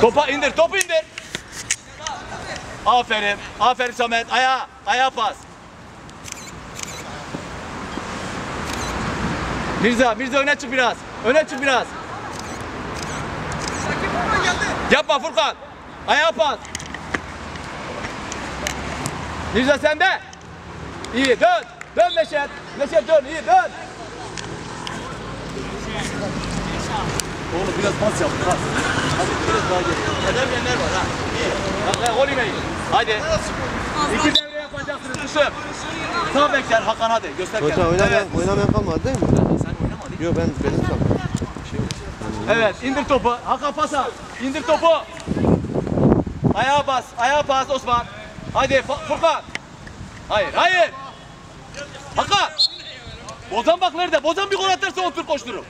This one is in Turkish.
Topa indir, topu indir. Aferin, aferin Samet. Ayağa, ayağa pas. Mirza, Mirza öne çık biraz. Öne çık biraz. Yapma Furkan. Ayağa pas. Mirza sende. İyi dön. Dön Neşet. Neşet dön iyi dön. Oğlum biraz pas yap pas. Hadi biraz daha geri. Edemeyenler var ha. İyi. Bak gol yemeyin. Hadi. İki devre yapacaksınız kuşum. Sağ bekler Hakan hadi göster Hocam kendini. oynamayan, Evet. oynamayan kalmadı değil mi? Sen oynamadın. Yok ben benim kalmadı. Evet indir topu. Hakan pasa. İndir topu. Ayağa bas. Ayağa bas Osman. Hadi Furkan. Hayır hayır. Hakan. Bozan bak nerede? Bozan bir gol atarsa on tur koşturur.